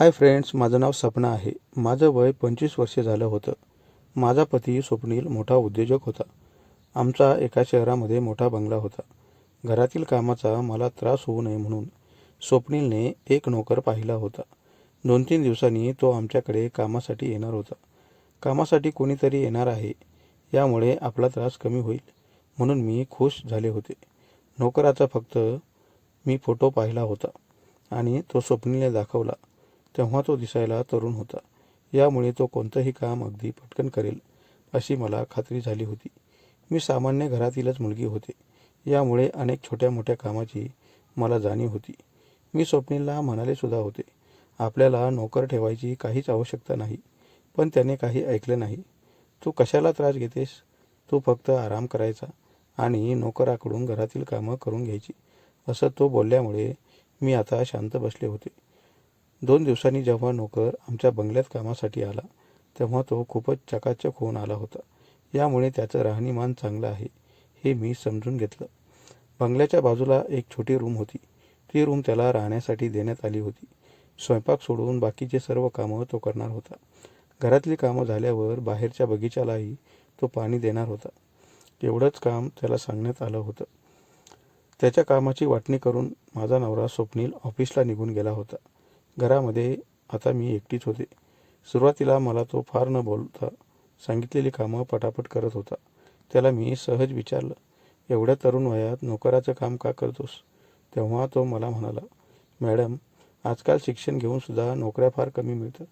Hi friends माझं नाव सपना आहे. माझं वय पंचवीस वर्ष झालं होतं. माझा पती स्वप्नील मोठा उद्योजक होता. आमचा एका शहरामध्ये मोठा बंगला होता. घरातील कामाचा मला त्रास होऊ नये म्हणून स्वप्नीलने एक नोकर पाहिला होता. दोन तीन दिवसांनी तो आमच्याकडे कामासाठी येणार होता. कामासाठी कोणीतरी येणार आहे यामुळे आपला त्रास कमी होईल म्हणून मी खुश झाले होते. नोकराचा फक्त मी फोटो पाहिला होता आणि तो स्वप्नीलने दाखवला. तेव्हा तो दिसायला तरुण होता. यामुळे तो कोणतंही काम अगदी पटकन करेल अशी मला खात्री झाली होती. मी सामान्य घरातीलच मुलगी होते. यामुळे अनेक छोट्या मोठ्या कामाची मला जाणीव होती. मी स्वप्नीलला म्हणाले सुद्धा होते आपल्याला नोकर ठेवायची काहीच आवश्यकता नाही पण त्याने काही ऐकलं नाही. तू कशाला त्रास घेतेस? तू फक्त आराम करायचा आणि नोकराकडून घरातील कामं करून घ्यायची. असं तो बोलल्यामुळे मी आता शांत बसले होते. दोन दिवसांनी जेव्हा नोकर आमच्या बंगल्यात कामासाठी आला तेव्हा तो खूपच चकाचक होऊन आला होता. यामुळे त्याचं राहणीमान चांगलं आहे हे मी समजून घेतलं. बंगल्याच्या बाजूला एक छोटी रूम होती. ती रूम त्याला राहण्यासाठी देण्यात आली होती. स्वयंपाक सोडून बाकीचे सर्व कामं तो करणार होता. घरातली कामं झाल्यावर बाहेरच्या बगीचालाही तो पाणी देणार होता. एवढंच काम त्याला सांगण्यात आलं होतं. त्याच्या कामाची वाटणी करून माझा नवरा स्वप्नील ऑफिसला निघून गेला होता. घरामध्ये आता मी एकटीच होते. सुरुवातीला मला तो फार न बोलता सांगितलेली कामं पटापट करत होता. त्याला मी सहज विचारलं एवढ्या तरुण वयात नोकराचं काम का करतोस? तेव्हा तो मला म्हणाला मॅडम आजकाल शिक्षण घेऊन सुद्धा नोकऱ्या फार कमी मिळतात.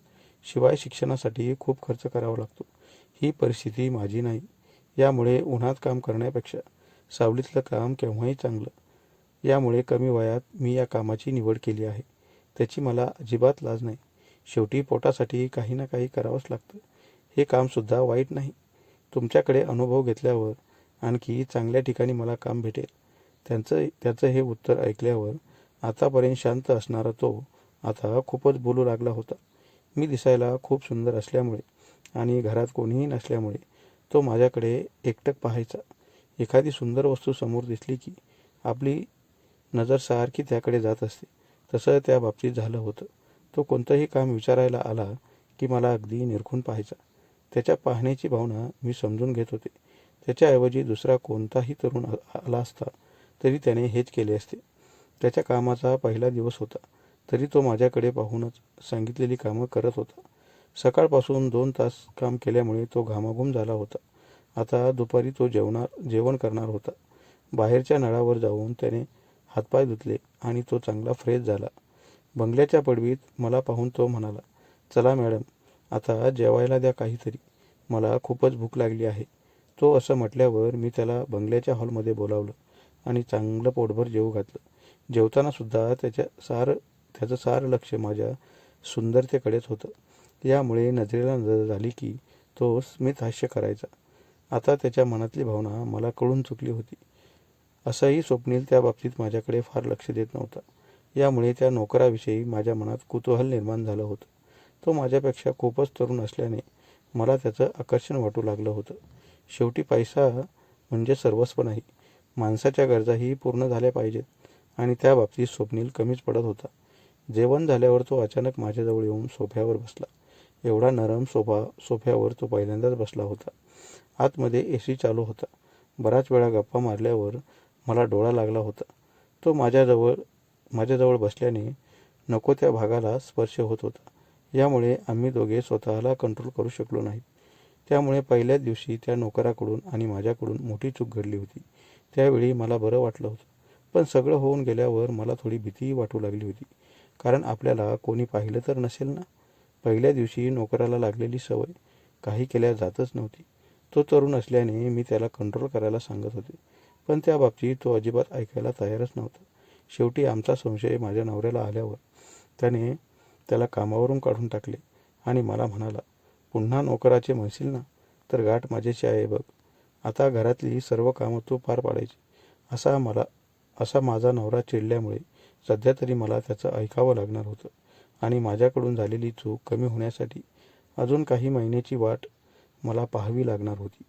शिवाय शिक्षणासाठी खूप खर्च करावा लागतो. ही परिस्थिती माझी नाही. यामुळे उन्हात काम करण्यापेक्षा सावलीतलं काम केव्हाही चांगलं. यामुळे कमी वयात मी या कामाची निवड केली आहे. त्याची मला अजिबात लाज नाही. शेवटी पोटासाठी काही ना काही करावंच लागतं. हे कामसुद्धा वाईट नाही. तुमच्याकडे अनुभव घेतल्यावर आणखी चांगल्या ठिकाणी मला काम भेटेल. त्यांचं त्याचं हे उत्तर ऐकल्यावर आतापर्यंत शांत असणारा तो आता खूपच बोलू लागला होता. मी दिसायला खूप सुंदर असल्यामुळे आणि घरात कोणीही नसल्यामुळे तो माझ्याकडे एकटक पाहायचा. एखादी सुंदर वस्तू समोर दिसली की आपली नजर सारखी त्याकडे जात असते. तसं त्या बाबतीत झालं होतं. तो कोणतंही काम विचारायला आला की मला अगदी निरखून पाहायचा. त्याच्या पाहण्याची भावना मी समजून घेत होते. त्याच्याऐवजी दुसरा कोणताही तरुण आला असता तरी त्याने हेच केले असते. त्याच्या कामाचा पहिला दिवस होता. तरी तो माझ्याकडे पाहूनच सांगितलेली कामं करत होता. सकाळपासून दोन तास काम केल्यामुळे तो घामाघूम झाला होता. आता दुपारी तो जेवणार जेवण करणार होता. बाहेरच्या नळावर जाऊन त्याने हातपाय धुतले आणि तो चांगला फ्रेश झाला. बंगल्याच्या पडवीत मला पाहून तो म्हणाला चला मॅडम आता जेवायला द्या काहीतरी. मला खूपच भूक लागली आहे. तो असं म्हटल्यावर मी त्याला बंगल्याच्या हॉलमध्ये बोलावलं आणि चांगलं पोटभर जेवू घातलं. जेवतानासुद्धा त्याच्या सार त्याचं सार लक्ष माझ्या सुंदरतेकडेच होतं. यामुळे नजरेला नजर झाली की तो स्मित हास्य करायचा. आता त्याच्या मनातली भावना मला कळून चुकली होती. असंही स्वप्नील त्या बाबतीत माझ्याकडे फार लक्ष देत नव्हता. यामुळे त्या नोकराविषयी माझ्या मनात कुतूहल निर्माण झालं होतं. तो माझ्यापेक्षा खूपच तरुण असल्याने मला त्याचं आकर्षण वाटू लागलं होतं. शेवटी पैसा म्हणजे सर्वस्व नाही माणसाच्या गरजाही पूर्ण झाल्या पाहिजेत आणि त्या बाबतीत स्वप्नील कमीच पडत होता. जेवण झाल्यावर तो अचानक माझ्याजवळ येऊन सोफ्यावर बसला. एवढा नरम सोफा सोफ्यावर तो पहिल्यांदाच बसला होता. आतमध्ये ए सी चालू होता. बराच वेळा गप्पा मारल्यावर मला डोळा लागला होता. तो माझ्याजवळ माझ्याजवळ बसल्याने नको त्या भागाला स्पर्श होत होता. यामुळे आम्ही दोघे स्वतःला कंट्रोल करू शकलो नाही. त्यामुळे पहिल्याच दिवशी त्या नोकराकडून आणि माझ्याकडून मोठी चूक घडली होती. त्यावेळी मला बरं वाटलं होतं. पण सगळं होऊन गेल्यावर मला थोडी भीतीही वाटू लागली होती. कारण आपल्याला कोणी पाहिलं तर नसेल ना? पहिल्या दिवशी नोकराला लागलेली सवय काही केल्या जातच नव्हती. तो तरुण असल्याने मी त्याला कंट्रोल करायला सांगत होते. पण त्या बाबतीत तो अजिबात ऐकायला तयारच नव्हता. शेवटी आमचा संशय माझ्या नवऱ्याला आल्यावर त्याने त्याला कामावरून काढून टाकले आणि मला म्हणाला पुन्हा नोकराचे म्हणशील ना? तर गाठ माझ्याशी आहे बघ. आता घरातली सर्व कामं तू पार पाडायची. असा मला असा माझा नवरा चिडल्यामुळे सध्या तरी मला त्याचं ऐकावं लागणार होतं आणि माझ्याकडून झालेली चूक कमी होण्यासाठी अजून काही महिन्याची वाट मला पाहावी लागणार होती.